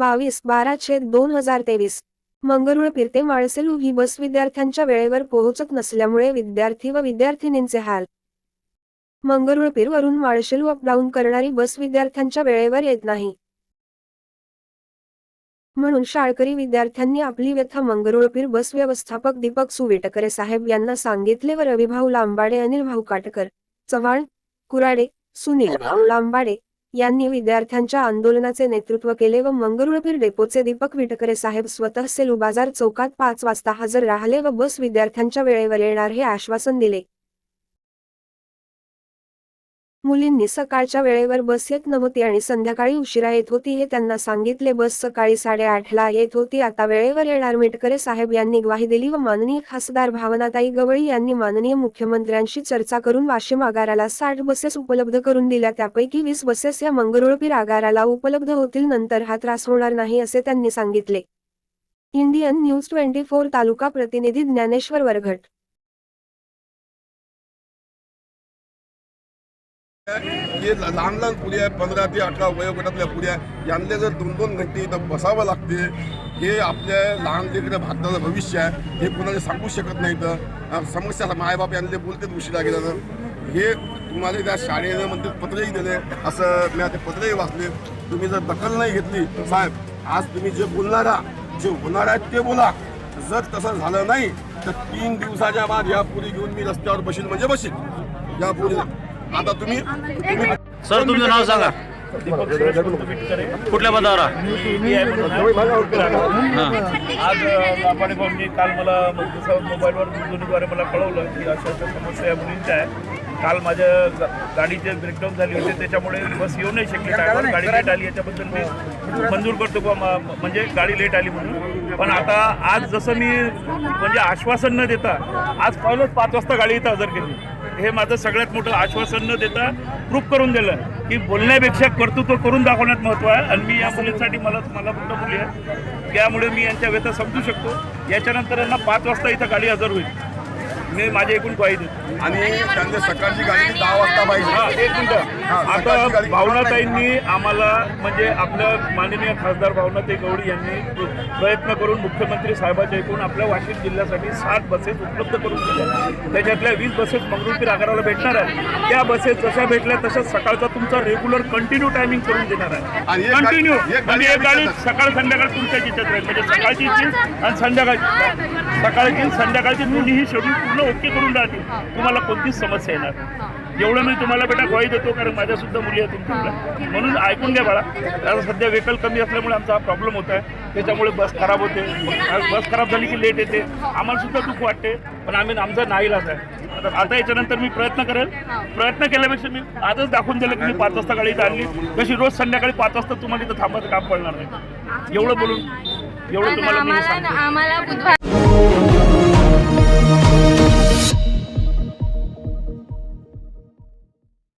बावीस बारा छेद दोन हजार तेवीस. मंगरुळपीर ते माळसेलू ही बस विद्यार्थ्यांच्या वेळेवर पोहोचत नसल्यामुळे विद्यार्थी व विद्यार्थिनींचे हाल. मंगरुळपीर वरून माळशेलू अपडाऊन करणारी बस विद्यार्थ्यांच्या वेळेवर येत नाही. म्हणून शाळकरी विद्यार्थ्यांनी आपली व्यथा मंगरुळपीर बस व्यवस्थापक दीपक सुवेटकरे साहेब यांना सांगितले व रविभाऊ लांबाडे अनिल भाऊ काटकर चव्हाण कुराडे सुनील भाऊ लांबाडे यांनी विद्यार्थ्यांच्या आंदोलनाचे नेतृत्व केले व मंगरुळपीर डेपोचे दीपक विटकरे साहेब स्वतः सेलू बाजार चौकात पाच वाजता हजर राहिले व बस विद्यार्थ्यांच्या वेळेवर येणार हे आश्वासन दिले. मुलींनी सकाळच्या वेळेवर बस येत नव्हती आणि संध्याकाळी उशिरा येत होती हे त्यांना सांगितले. बस सकाळी साडेआठला येत होती. आता वेळेवर येणार मेटकरे साहेब यांनी ग्वाही दिली व माननीय खासदार भावनाताई गवळी यांनी माननीय मुख्यमंत्र्यांशी चर्चा करून वाशिम आगाराला साठ बसेस उपलब्ध करून दिल्या. त्यापैकी वीस बसेस या मंगरुळपीर आगाराला उपलब्ध होतील. नंतर हा त्रास होणार नाही असे त्यांनी सांगितले. इंडियन न्यूज ट्वेंटी फोर तालुका प्रतिनिधी ज्ञानेश्वर वरघट जे लहान लहान पुढे आहे पंधरा ते अठरा वयोगटातल्या पुढे आहे. यांना जर दोन दोन घंटे इथं बसावं लागते हे आपल्या लहान लेकडे भारताचं भविष्य आहे हे कोणाला सांगू शकत नाही तर समस्या मायबाप यांना बोलते उशिरा गेल्यानं हे तुम्हाला त्या शाळेनं म्हणजे पत्रही दिले. असं मी ते पत्रही वाचले. तुम्ही जर दखल नाही घेतली साहेब आज तुम्ही जे बोलणारा जे होणार आहेत ते बोला. जर तसं झालं नाही तर तीन दिवसाच्या बाद या पुरी घेऊन मी रस्त्यावर बसील म्हणजे बसील या पुरी आता तुम्ही सर तुमचं नाव सांगा. कुठल्या पदावर? आज लांबाडे भाऊंनी काल मला दुसऱ्या मोबाईलवर दूरध्वनीद्वारे मला कळवलं की अशा अशा समस्या या मुलींच्या आहे काल माझ्या गा- गाडीचे ब्रेकडाऊन झाली होती त्याच्यामुळे बस येऊ नाही शकली. टायमावर गाडी लेट आली याच्याबद्दल मी मंजूर करतो म- म्हणजे गाडी लेट आली म्हणून. पण आता आज जसं मी म्हणजे आश्वासन न देता आज पहिलंच पाच वाजता गाडी इथं हजर केली. हे माझं सगळ्यात मोठं आश्वासन न देता प्रूफ करून दिलं की बोलण्यापेक्षा कर्तृत्व करून दाखवण्यात महत्त्व आहे. आणि मी या मुलींसाठी मला मला फक्त मुली आहे. त्यामुळे मी यांच्या व्यथा समजू शकतो. याच्यानंतर यांना पाच वाजता इथं गाडी हजर होईल. मी माझी एकूण देतो. आणि त्यांच्या सकाळची गाडी दहा वाजता हा पाहिजे. एक मिनिट. आता भावनाताईंनी आम्हाला म्हणजे आपल्या माननीय खासदार भावनाताई गवळी यांनी प्रयत्न करून मुख्यमंत्री साहेबाच्या ऐकून आपल्या वाशिम जिल्ह्यासाठी सात बसेस उपलब्ध करून दिल्या. त्याच्यातल्या वीस बसेस मंगरुळपीर आगाराला भेटणार आहे त्या बसेस जशा भेटल्या तशाच सकाळचा तुमचा रेग्युलर कंटिन्यू टायमिंग करून देणार आणि आहे कंटिन्यू म्हणजे एक गाडी आम्ही सकाळ संध्याकाळ तुमच्या जिच्यात राहील. म्हणजे सकाळची आणि संध्याकाळची सकाळची आणि संध्याकाळची दोन्हीही शेड्यूल पूर्ण ओके करून राहतील. तुम्हाला कोणतीच समस्या येणार. एवढं मी तुम्हाला बेटा ग्वाही देतो कारण माझ्या सुद्धा मुली आहेत तुमच्याकडे म्हणून ऐकून घ्या बाळा. आता सध्या व्हेकल कमी असल्यामुळे आमचा हा प्रॉब्लेम होत आहे त्याच्यामुळे बस खराब होते. बस खराब झाली की लेट येते. आम्हाला सुद्धा दुःख वाटते पण आम्ही आमचा नाईलाज आहे. आता याच्यानंतर मी प्रयत्न करेल. प्रयत्न केल्यापेक्षा मी आजच दाखवून दिलं की मी पाच वाजता गाडी इथं आणली. कशी रोज संध्याकाळी पाच वाजता तुम्हाला इथं थांबायचं काम पडणार नाही. एवढं बोलून एवढं तुम्हाला आम्हाला बुधवार